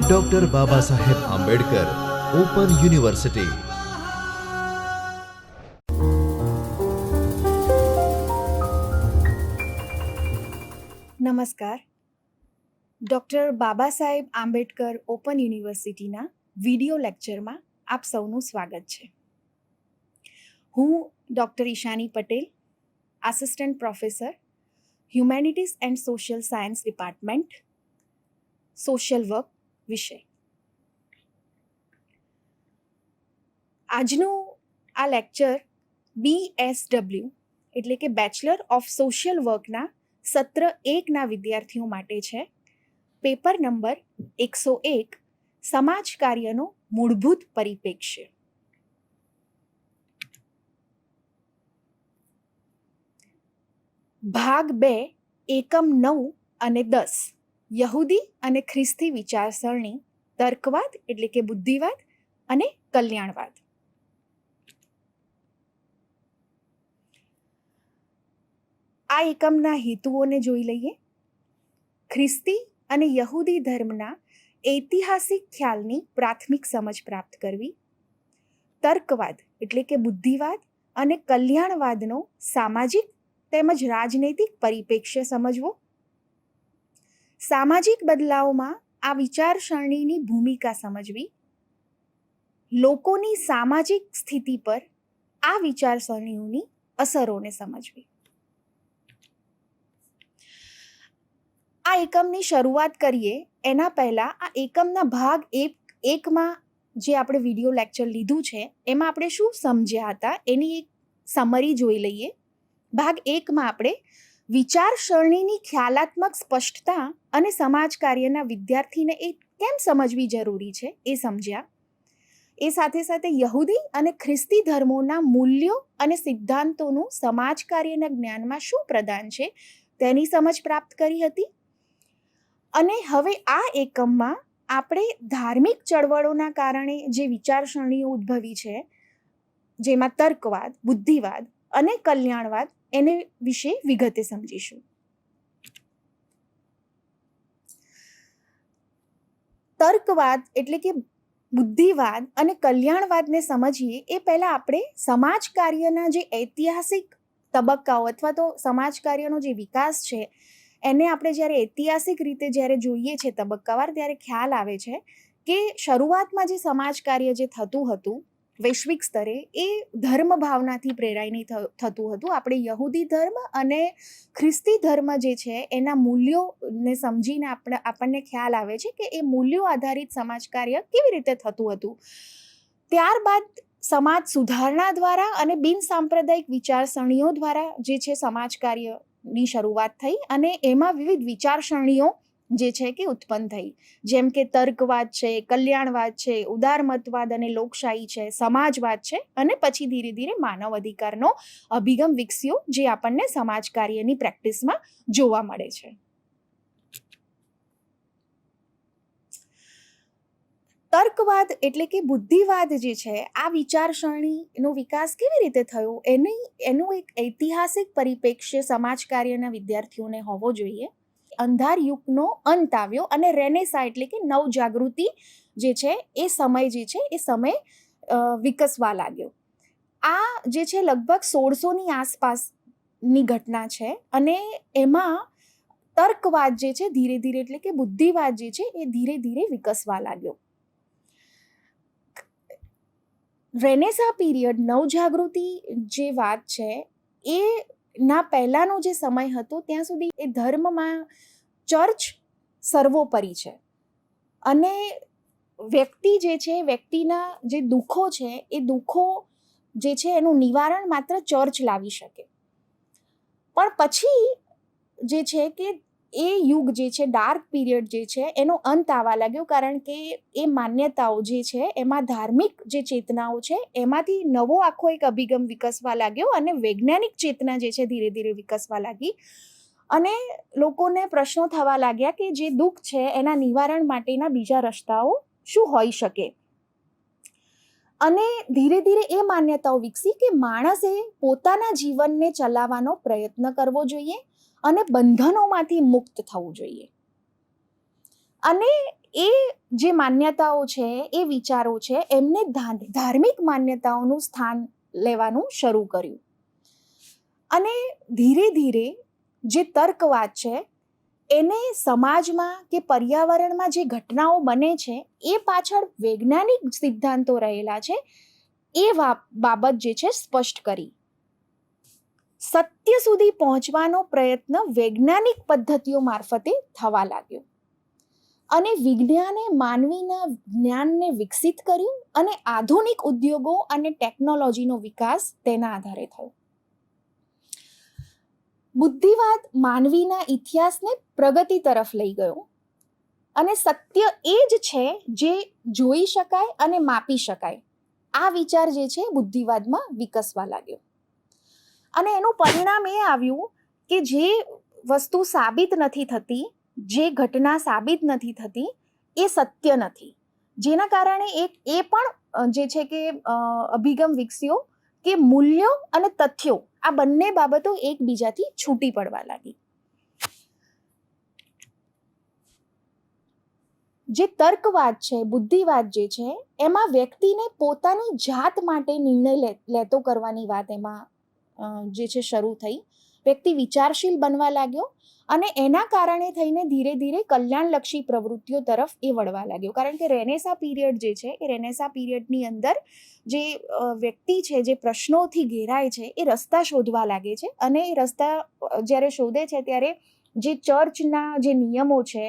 Doctor Baba Saheb Ambedkar open university નમસ્કાર. Doctor Baba Saheb Ambedkar open યુનિવર્સિટીના video લેક્ચરમાં આપ સૌનું સ્વાગત છે. હું doctor Ishani Patel assistant professor humanities and social science department social work વિશે. આજનું આ લેક્ચર બીએસડબલ્યુ એટલે કે બેચલર ઓફ સોશિયલ વર્કના સત્ર એકના વિદ્યાર્થીઓ માટે છે. પેપર નંબર એકસો એક, સમાજ કાર્યનો મૂળભૂત પરિપ્રેક્ષ્ય. ભાગ બે, એકમ નવ અને દસ. યહૂદી અને ખ્રિસ્તી વિચારસરણી, તર્કવાદ એટલે કે બુદ્ધિવાદ અને કલ્યાણવાદ. આ એકમના હેતુઓને જોઈ લઈએ. ખ્રિસ્તી અને યહૂદી ધર્મના ઐતિહાસિક ખ્યાલની પ્રાથમિક સમજ પ્રાપ્ત કરવી. તર્કવાદ એટલે કે બુદ્ધિવાદ અને કલ્યાણવાદનો સામાજિક તેમજ રાજનૈતિક પરિપ્રેક્ષ્ય સમજવો. સામાજિક બદલાવમાં આ વિચારસરણીની ભૂમિકા સમજવી, લોકોની સામાજિક સ્થિતિ પર આ વિચારસરણીઓની અસરોને સમજવી. આ એકમની શરૂઆત કરીએ, એના પહેલાં આ એકમના ભાગ એક, એકમાં જે આપણે વીડિયો લેક્ચર લીધું છે, એમાં આપણે શું સમજ્યા હતા, એની એક સમરી જોઈ લઈએ. ભાગ એકમાં આપણે વિચારસરણીની ખ્યાલાત્મક સ્પષ્ટતા અને સમાજ કાર્યના વિદ્યાર્થીને એ કેમ સમજવી જરૂરી છે એ સમજ્યા. એ સાથે સાથે યહૂદી અને ખ્રિસ્તી ધર્મોના મૂલ્યો અને સિદ્ધાંતોનું સમાજ કાર્યના જ્ઞાનમાં શું પ્રદાન છે તેની સમજ પ્રાપ્ત કરી હતી. અને હવે આ એકમમાં આપણે ધાર્મિક ચળવળોના કારણે જે વિચારસરણીઓ ઉદ્ભવી છે, જેમાં તર્કવાદ, બુદ્ધિવાદ અને કલ્યાણવાદ એને વિશે વિગતે સમજીશું. તર્કવાદ એટલે કે બુદ્ધિવાદ અને કલ્યાણવાદને સમજીએ એ પહેલાં આપણે સમાજ કાર્યના જે ઐતિહાસિક તબક્કાઓ અથવા તો સમાજ કાર્યનો જે વિકાસ છે, એને આપણે જ્યારે ઐતિહાસિક રીતે જ્યારે જોઈએ છે તબક્કાવાર ત્યારે ખ્યાલ આવે છે કે શરૂઆતમાં જે સમાજ કાર્ય જે થતું હતું વૈશ્વિક સ્તરે એ ધર્મ ભાવનાથી પ્રેરાઈને થતું હતું. આપણે યહૂદી ધર્મ અને ખ્રિસ્તી ધર્મ જે છે, એના મૂલ્યોને સમજીને આપણે, આપણને ખ્યાલ આવે છે કે એ મૂલ્યો આધારિત સમાજ કાર્ય કેવી રીતે થતું હતું. ત્યારબાદ સમાજ સુધારણા દ્વારા અને બિન સાંપ્રદાયિક વિચારસરણીઓ દ્વારા જે છે, સમાજ કાર્યની શરૂઆત થઈ અને એમાં વિવિધ વિચારસરણીઓ જે છે કે ઉત્પન્ન થઈ. જેમ કે તર્કવાદ છે, કલ્યાણવાદ છે, ઉદારમતવાદ અને લોકશાહી છે, સમાજવાદ છે અને પછી ધીરે ધીરે માનવ અધિકારનો અભિગમ વિકસ્યો જે આપણને સમાજ કાર્યની પ્રેક્ટિસમાં જોવા મળે છે. તર્કવાદ એટલે કે બુદ્ધિવાદ જે છે, આ વિચારસરણીનો વિકાસ કેવી રીતે થયો? એની, એનું એક ઐતિહાસિક પરિપ્રેક્ષ્ય સમાજ કાર્યના વિદ્યાર્થીઓને હોવો જોઈએ. અંધાર યુગનો અંત આવ્યો અને રેનેસા એટલે કે નવજાગૃતિ જે છે એ સમય જે છે એ સમય વિકસવા લાગ્યો. આ જે છે લગભગ સોળસોની આસપાસની ઘટના છે અને એમાં તર્કવાદ જે છે ધીરે ધીરે એટલે કે બુદ્ધિવાદ જે છે એ ધીરે ધીરે વિકસવા લાગ્યો. રેનેસા પીરિયડ નવજાગૃતિ જે વાત છે એ ના, પહેલાંનો જે સમય હતો, ત્યાં સુધી એ ધર્મમાં ચર્ચ સર્વોપરી છે. અને વ્યક્તિ જે છે, વ્યક્તિના જે દુઃખો છે, એ દુઃખો જે છે, એનું નિવારણ માત્ર ચર્ચ લાવી શકે. પણ પછી જે છે કે એ યુગ જે છે ડાર્ક પીરિયડ જે છે, એનો અંત આવવા લાગ્યો કારણ કે એ માન્યતાઓ જે છે, એમાં ધાર્મિક જે ચેતનાઓ છે, એમાંથી નવો આખો એક અભિગમ વિકસવા લાગ્યો અને વૈજ્ઞાનિક ચેતના જે છે, ધીરે ધીરે વિકસવા લાગી. અને લોકોને પ્રશ્નો થવા લાગ્યા કે જે દુઃખ છે, એના નિવારણ માટેના બીજા રસ્તાઓ શું હોઈ શકે? અને ધીરે ધીરે એ માન્યતાઓ વિકસી કે માણસે પોતાના જીવનને ચલાવવાનો પ્રયત્ન કરવો જોઈએ અને બંધનોમાંથી મુક્ત થવું જોઈએ. અને એ જે માન્યતાઓ છે, એ વિચારો છે, એમને ધાર્મિક માન્યતાઓનું સ્થાન લેવાનું શરૂ કર્યું. અને ધીરે ધીરે જે તર્કવાદ છે એને સમાજમાં કે પર્યાવરણમાં જે ઘટનાઓ બને છે, એ પાછળ વૈજ્ઞાનિક સિદ્ધાંતો રહેલા છે, એ બાબત જે છે સ્પષ્ટ કરી. સત્ય સુધી પહોંચવાનો પ્રયત્ન વૈજ્ઞાનિક પદ્ધતિઓ મારફતે થવા લાગ્યો. અને વિજ્ઞાને માનવીના જ્ઞાનને વિકસિત કર્યું અને આધુનિક ઉદ્યોગો અને ટેકનોલોજીનો વિકાસ તેના આધારે થયો. બુદ્ધિવાદ માનવીના ઇતિહાસને પ્રગતિ તરફ લઈ ગયો અને સત્ય એ જ છે જે જોઈ શકાય અને માપી શકાય. આ વિચાર જે છે બુદ્ધિવાદમાં વિકસવા લાગ્યો. અને એનું પરિણામ એ આવ્યું કે જે વસ્તુ સાબિત નથી થતી, જે ઘટના સાબિત નથી થતી, એ સત્ય નથી. જેના કારણે એક એ પણ જે છે કે અભિગમ વિકસ્યો કે મૂલ્યો અને તથ્યો આ બંને બાબતો એકબીજાથી છૂટી પડવા લાગી. જે તર્કવાદ છે, બુદ્ધિવાદ જે છે, એમાં વ્યક્તિને પોતાની જાત માટે નિર્ણય લેતો કરવાની વાત એમાં જે છે, શરૂ થઈ. વ્યક્તિ વિચારશીલ બનવા લાગ્યો અને એના કારણે થઈને ધીરે ધીરે કલ્યાણલક્ષી પ્રવૃત્તિઓ તરફ એ વળવા લાગ્યો. કારણ કે રેનેસા પીરિયડ જે છે, એ રેનેસા પીરિયડની અંદર જે વ્યક્તિ છે, જે પ્રશ્નોથી ઘેરાય છે, એ રસ્તા શોધવા લાગે છે અને એ રસ્તા જ્યારે શોધે છે, ત્યારે જે ચર્ચના જે નિયમો છે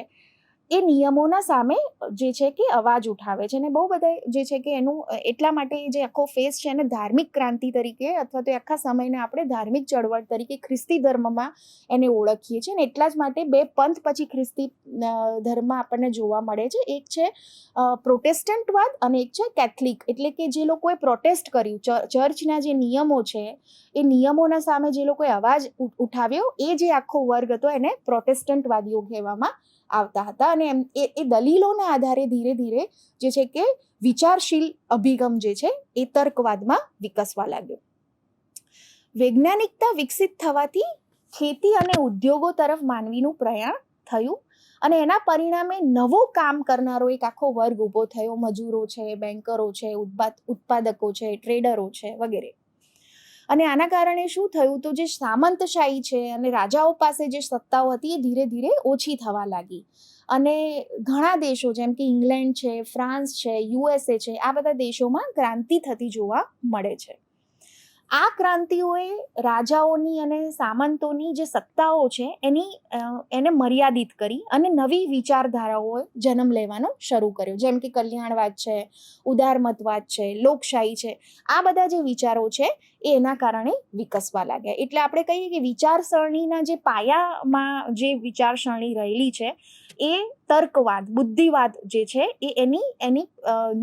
એ નિયમોના સામે જે છે કે અવાજ ઉઠાવે છે. અને બહુ બધા જે છે કે એનું એટલા માટે જે આખો ફેસ છે એને ધાર્મિક ક્રાંતિ તરીકે અથવા તો આખા સમયને આપણે ધાર્મિક ચળવળ તરીકે ખ્રિસ્તી ધર્મમાં એને ઓળખીએ છીએ. અને એટલા જ માટે બે પંથ પછી ખ્રિસ્તી ધર્મમાં ધર્મ આપણને જોવા મળે છે. એક છે પ્રોટેસ્ટન્ટવાદ અને એક છે, કેથલિક. એટલે કે જે લોકોએ પ્રોટેસ્ટ કર્યું ચર્ચના જે નિયમો છે, એ નિયમોના સામે જે લોકોએ અવાજ ઉઠાવ્યો, એ જે આખો વર્ગ હતો એને પ્રોટેસ્ટન્ટવાદીઓ કહેવામાં આવતા હતા અને એમ એ એ દલીલોના આધારે ધીરે ધીરે જે છે કે વિચારશીલ અભિગમ જે છે એ તર્કવાદમાં વિકસવા લાગ્યો. વૈજ્ઞાનિકતા વિકસિત થવાથી ખેતી અને ઉદ્યોગો તરફ માનવીનું પ્રયાણ થયું અને એના પરિણામે નવો કામ કરનારો એક આખો વર્ગ ઊભો થયો. મજૂરો છે, બેન્કરો છે, ઉત્પાદ, ઉત્પાદકો છે, ટ્રેડરો છે વગેરે. અને આના કારણે શું થયું? તો જે સામંતશાહી છે અને રાજાઓ પાસે જે સત્તાઓ હતી એ ધીરે ધીરે ઓછી થવા લાગી. અને ઘણા દેશો, જેમ કે ઇંગ્લેન્ડ છે, ફ્રાન્સ છે યુએસએ છે, આ બધા દેશોમાં ક્રાંતિ થતી જોવા મળે છે. આ ક્રાંતિઓએ રાજાઓની અને સામંતોની જે સત્તાઓ છે એની એને મર્યાદિત કરી અને નવી વિચારધારાઓએ જન્મ લેવાનો શરૂ કર્યો. જેમ કે કલ્યાણવાદ છે, ઉદારમતવાદ છે, લોકશાહી છે, આ બધા જે વિચારો છે એ એના કારણે વિકસવા લાગ્યા. એટલે આપણે કહીએ કે વિચારસરણીના જે પાયામાં જે વિચારસરણી રહેલી છે, એ તર્કવાદ, બુદ્ધિવાદ જે છે, એ એની એની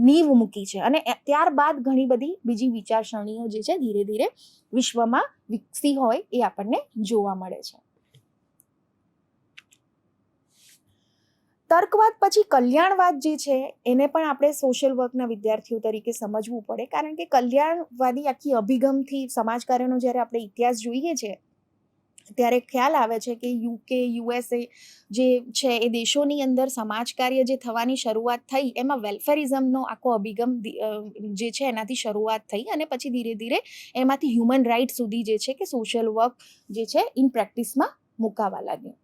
નીવ મૂકી છે. અને ત્યારબાદ ઘણી બધી બીજી વિચારસરણીઓ જે છે, ધીરે ધીરે વિશ્વમાં વિકસી હોય એ આપણને જોવા મળે છે. તર્કવાદ પછી કલ્યાણવાદ જે છે, એને પણ આપણે સોશિયલ વર્કના વિદ્યાર્થીઓ તરીકે સમજવું પડે. કારણ કે કલ્યાણવાદી આખી અભિગમથી સમાજકાર્યનો જ્યારે આપણે ઇતિહાસ જોઈએ છે, ત્યારે ખ્યાલ આવે છે કે યુકે યુએસએ જે છે, એ દેશોની અંદર સમાજ કાર્ય જે થવાની શરૂઆત થઈ, એમાં વેલફેરિઝમનો આખો અભિગમ જે છે, એનાથી શરૂઆત થઈ અને પછી ધીરે ધીરે એમાંથી હ્યુમન રાઇટ સુધી જે છે કે સોશિયલ વર્ક જે છે ઇન પ્રેક્ટિસમાં મુકાવા લાગ્યું.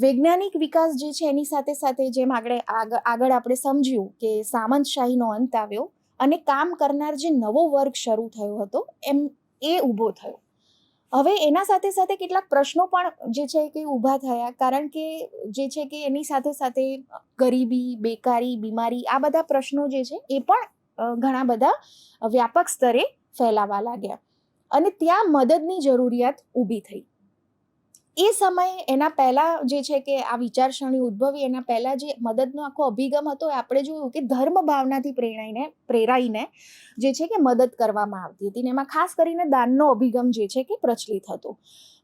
વૈજ્ઞાનિક વિકાસ જે છે એની સાથે સાથે જેમ આગળ આગ- આગળ આપણે સમજ્યું કે સામંતશાહીનો અંત આવ્યો અને કામ કરનાર જે નવો વર્ગ શરૂ થયો હતો, એમ એ ઊભો થયો. હવે એના સાથે સાથે કેટલાક પ્રશ્નો પણ જે છે કે ઊભા થયા, કારણ કે જે છે કે એની સાથે સાથે ગરીબી, બેકારી, બીમારી, આ બધા પ્રશ્નો જે છે એ પણ ઘણા બધા વ્યાપક સ્તરે ફેલાવા લાગ્યા. અને ત્યાં મદદની જરૂરિયાત ઊભી થઈ. એ સમયે એના પહેલાં જે છે કે આ વિચારસરણી ઉદ્ભવી, એના પહેલાં જે મદદનો આખો અભિગમ હતો, એ આપણે જોયું કે ધર્મ ભાવનાથી પ્રેરાઈને પ્રેરાઈને જે છે કે મદદ કરવામાં આવતી હતી. ને એમાં ખાસ કરીને દાનનો અભિગમ જે છે કે પ્રચલિત હતો.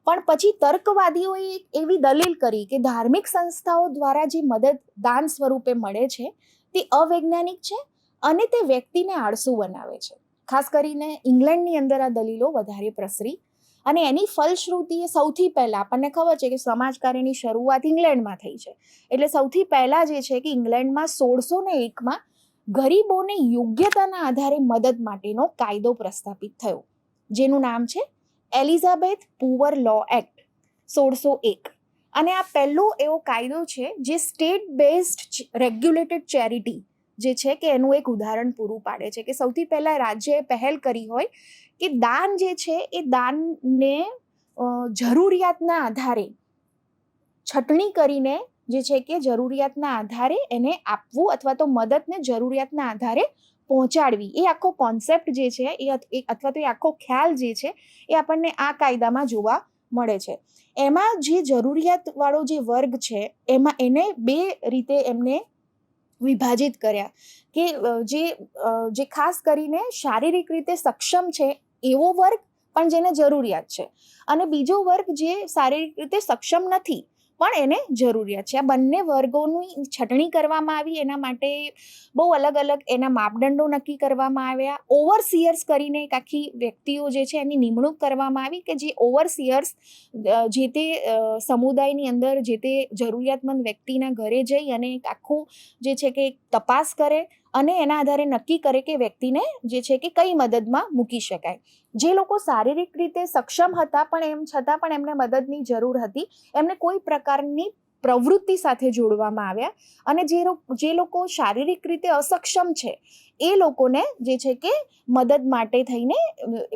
પણ પછી તર્કવાદીઓએ એવી દલીલ કરી કે ધાર્મિક સંસ્થાઓ દ્વારા જે મદદ દાન સ્વરૂપે મળે છે, તે અવૈજ્ઞાનિક છે અને તે વ્યક્તિને આળસુ બનાવે છે. ખાસ કરીને ઇંગ્લેન્ડની અંદર આ દલીલો વધારે પ્રસરી અને એની ફલશ્રુતિએ સૌથી પહેલાં આપણને ખબર છે કે સમાજકાર્યની શરૂઆત ઇંગ્લેન્ડમાં થઈ છે. એટલે સૌથી પહેલાં જે છે કે ઇંગ્લેન્ડમાં સોળસો ને એકમાં ગરીબોને યોગ્યતાના આધારે મદદ માટેનો કાયદો પ્રસ્થાપિત થયો. જેનું નામ છે એલિઝાબેથ પુઅર લો એક્ટ, સોળસો એક. અને આ પહેલો એવો કાયદો છે જે સ્ટેટ બેઝડ રેગ્યુલેટેડ ચેરિટી જે છે કે એનું એક ઉદાહરણ પૂરું પાડે છે કે સૌથી પહેલાં રાજ્યએ પહેલ કરી હોય કે દાન જે છે એ દાનને જરૂરિયાતના આધારે, છટણી કરીને જે છે કે જરૂરિયાતના આધારે એને આપવું અથવા તો મદદને જરૂરિયાતના આધારે પહોંચાડવી. એ આખો કોન્સેપ્ટ જે છે એ, અથવા તો એ આખો ખ્યાલ જે છે એ આપણને આ કાયદામાં જોવા મળે છે. એમાં જે જરૂરિયાતવાળો જે વર્ગ છે એમાં એને બે રીતે એમને વિભાજિત કર્યા. કે જે જે ખાસ કરીને શારીરિક રીતે સક્ષમ છે એવો વર્ગ પણ જેને જરૂરિયાત છે. અને બીજો વર્ગ જે શારીરિક રીતે સક્ષમ નથી પણ એને જરૂરિયાત છે. આ બંને વર્ગોની છટણી કરવામાં આવી, એના માટે બહુ અલગ અલગ એના માપદંડો નક્કી કરવામાં આવ્યા. ઓવરસિયર્સ કરીને એક આખી વ્યક્તિઓ જે છે એની નિમણૂક કરવામાં આવી કે જે ઓવરસિયર્સ જે તે સમુદાયની અંદર જે તે જરૂરિયાતમંદ વ્યક્તિના ઘરે જઈ અને એક આખું જે છે કે તપાસ કરે અને એના આધારે નક્કી કરે કે વ્યક્તિને જે છે કે કઈ મદદમાં મૂકી શકાય. જે લોકો શારીરિક રીતે સક્ષમ હતા પણ એમ છતાં પણ એમને મદદની જરૂર હતી, એમને કોઈ પ્રકારની પ્રવૃત્તિ સાથે જોડવામાં આવ્યા અને જે જે લોકો શારીરિક રીતે અસક્ષમ છે, એ લોકોને જે છે કે મદદ માટે થઈને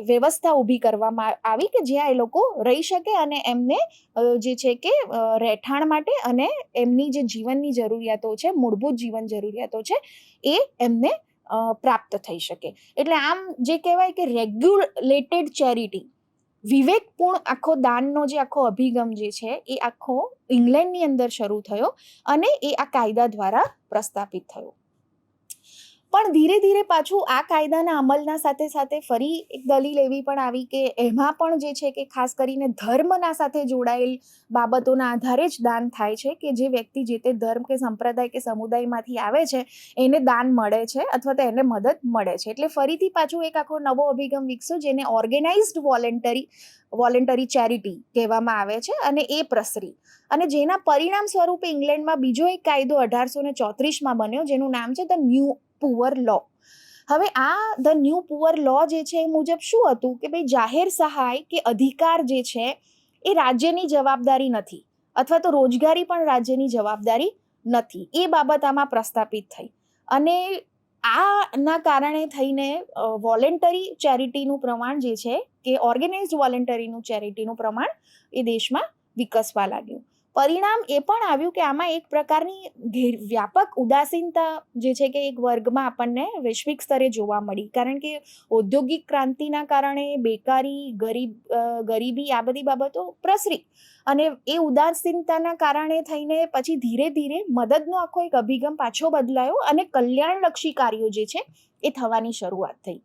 વ્યવસ્થા ઊભી કરવામાં આવી કે જ્યાં એ લોકો રહી શકે અને એમને જે છે કે રહેઠાણ માટે અને એમની જે જીવનની જરૂરિયાતો છે, મૂળભૂત જીવન જરૂરિયાતો છે, એ એમને પ્રાપ્ત થઈ શકે. એટલે આમ જે કહેવાય કે રેગ્યુલેટેડ ચેરિટી વિવેકપૂર્ણ આખો દાનનો જે આખો અભિગમ જે છે, એ આખો ઇંગ્લેન્ડની અંદર શરૂ થયો અને એ આ કાયદા દ્વારા પ્રસ્થાપિત થયો. પણ ધીરે ધીરે પાછું આ કાયદાના અમલના સાથે સાથે ફરી એક દલીલ એવી પણ આવી કે એમાં પણ જે છે કે ખાસ કરીને ધર્મના સાથે જોડાયેલ બાબતોના આધારે જ દાન થાય છે કે જે વ્યક્તિ જે તે ધર્મ કે સંપ્રદાય કે સમુદાયમાંથી આવે છે, એને દાન મળે છે અથવા તો એને મદદ મળે છે. એટલે ફરીથી પાછું એક આખો નવો અભિગમ વિકસ્યો જેને ઓર્ગેનાઇઝડ વોલેન્ટરી વોલેન્ટરી ચેરિટી કહેવામાં આવે છે અને એ પ્રસરી. અને જેના પરિણામ સ્વરૂપે ઇંગ્લેન્ડમાં બીજો એક કાયદો અઢારસો ને ચોત્રીસમાં બન્યો, જેનું નામ છે ધ ન્યૂ પુઅર લો. હવે આ ધ ન્યૂ પુઅર લો જે છે એ મુજબ શું હતું? કે ભાઈ જાહેર સહાય કે અધિકાર જે છે એ રાજ્યની જવાબદારી નથી. અથવા તો રોજગારી પણ રાજ્યની જવાબદારી નથી. એ બાબત આમાં પ્રસ્થાપિત થઈ. અને આના કારણે થઈને વોલેન્ટરી ચેરિટીનું પ્રમાણ જે છે કે ઓર્ગેનાઇઝ વોલેન્ટરીનું ચેરિટીનું પ્રમાણ એ દેશમાં વિકસવા લાગ્યું. પરિણામ એ પણ આવ્યું કે આમાં એક પ્રકારની ઘેર વ્યાપક ઉદાસીનતા જે છે કે એક વર્ગમાં આપણને વૈશ્વિક સ્તરે જોવા મળી. કારણ કે ઔદ્યોગિક ક્રાંતિના કારણે બેકારી, ગરીબ ગરીબી આ બધી બાબતો પ્રસરી. અને એ ઉદાસીનતાના કારણે થઈને પછી ધીરે ધીરે મદદનો આખો એક અભિગમ પાછો બદલાયો અને કલ્યાણલક્ષી કાર્યો જે છે એ થવાની શરૂઆત થઈ.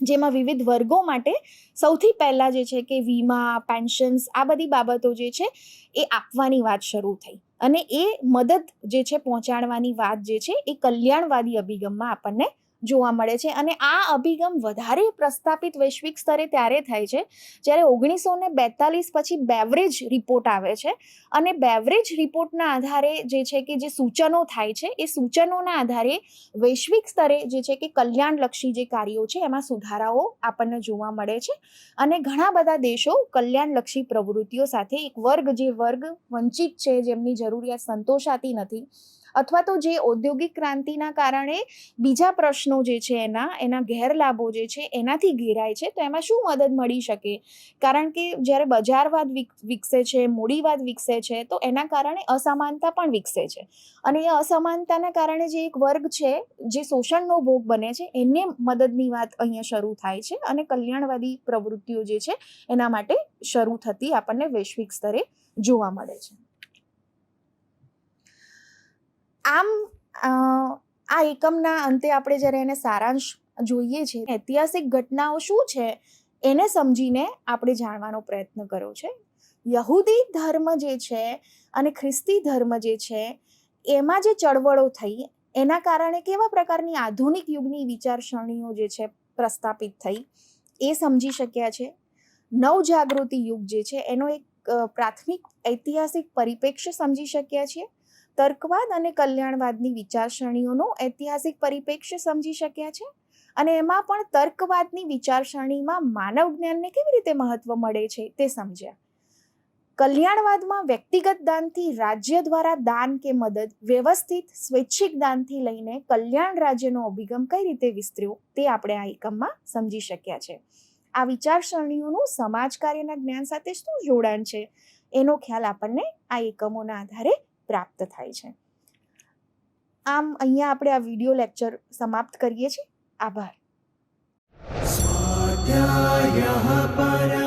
જેમાં વિવિધ વર્ગો માટે સૌથી પહેલાં જે છે કે વીમા, પેન્શન્સ, આ બધી બાબતો જે છે એ આપવાની વાત શરૂ થઈ. અને એ મદદ જે છે પહોંચાડવાની વાત જે છે એ કલ્યાણવાદી અભિગમમાં આપણને જોવા મળે છે અને આ અભિગમ વધારે પ્રસ્થાપિત વૈશ્વિક સ્તરે ત્યારે થાય છે જ્યારે ઓગણીસો ને બેતાલીસ પછી બેવરેજ રિપોર્ટ આવે છે. અને બેવરેજ રિપોર્ટના આધારે જે છે કે જે સૂચનો થાય છે, એ સૂચનોના આધારે વૈશ્વિક સ્તરે જે છે કે કલ્યાણલક્ષી જે કાર્યો છે, એમાં સુધારાઓ આપણને જોવા મળે છે. અને ઘણા બધા દેશો કલ્યાણલક્ષી પ્રવૃત્તિઓ સાથે એક વર્ગ જે વર્ગ વંચિત છે, જેમની જરૂરિયાત સંતોષાતી નથી. અથવા તો જે ઔદ્યોગિક ક્રાંતિના કારણે બીજા પ્રશ્નો જે છે એના એના ગેરલાભો જે છે એનાથી ઘેરાય છે, તો એમાં શું મદદ મળી શકે? કારણ કે જ્યારે બજારવાદ વિક- વિકસે છે મૂડીવાદ વિકસે છે, તો એના કારણે અસમાનતા પણ વિકસે છે. અને એ અસમાનતાના કારણે જે એક વર્ગ છે, જે શોષણનો ભોગ બને છે, એને મદદની વાત અહીંયા શરૂ થાય છે અને કલ્યાણવાદી પ્રવૃત્તિઓ જે છે એના માટે શરૂ થતી આપણને વૈશ્વિક સ્તરે જોવા મળે છે. આમ આ એકમના અંતે આપણે જ્યારે એને સારાંશ જોઈએ છીએ ઐતિહાસિક ઘટનાઓ શું છે, એને સમજીને આપણે જાણવાનો પ્રયત્ન કર્યો છે. યહૂદી ધર્મ જે છે અને ખ્રિસ્તી ધર્મ જે છે, એમાં જે ચળવળો થઈ, એના કારણે કેવા પ્રકારની આધુનિક યુગની વિચારસરણીઓ જે છે પ્રસ્થાપિત થઈ, એ સમજી શક્યા છે. નવજાગૃતિ યુગ જે છે, એનો એક પ્રાથમિક ઐતિહાસિક પરિપ્રેક્ષ્ય સમજી શક્યા છીએ. તર્કવાદ અને કલ્યાણવાદની વિચારસરણીઓનો ઐતિહાસિક પરિપ્રેક્ષ્ય સમજી શક્યા છે? અને એમાં પણ તર્કવાદની વિચારસરણીમાં માનવ જ્ઞાનને કેવી રીતે મહત્વ મળે છે તે સમજ્યા. કલ્યાણવાદમાં વ્યક્તિગત દાનથી રાજ્ય દ્વારા દાન કે મદદ, વ્યવસ્થિત, સ્વૈચ્છિક દાનથી લઈને કલ્યાણ રાજ્યનો અભિગમ કઈ રીતે વિસ્તર્યો તે આપણે આ એકમમાં સમજી શક્યા છે. આ વિચારસરણીઓનું સમાજ કાર્યના જ્ઞાન સાથે શું જોડાણ છે? એનો ખ્યાલ આપણને આ એકમોના આધારે પ્રાપ્ત થાય છે. આમ અહીંયા આપણે આ વીડિયો લેક્ચર સમાપ્ત કરીએ છીએ. આભાર. પર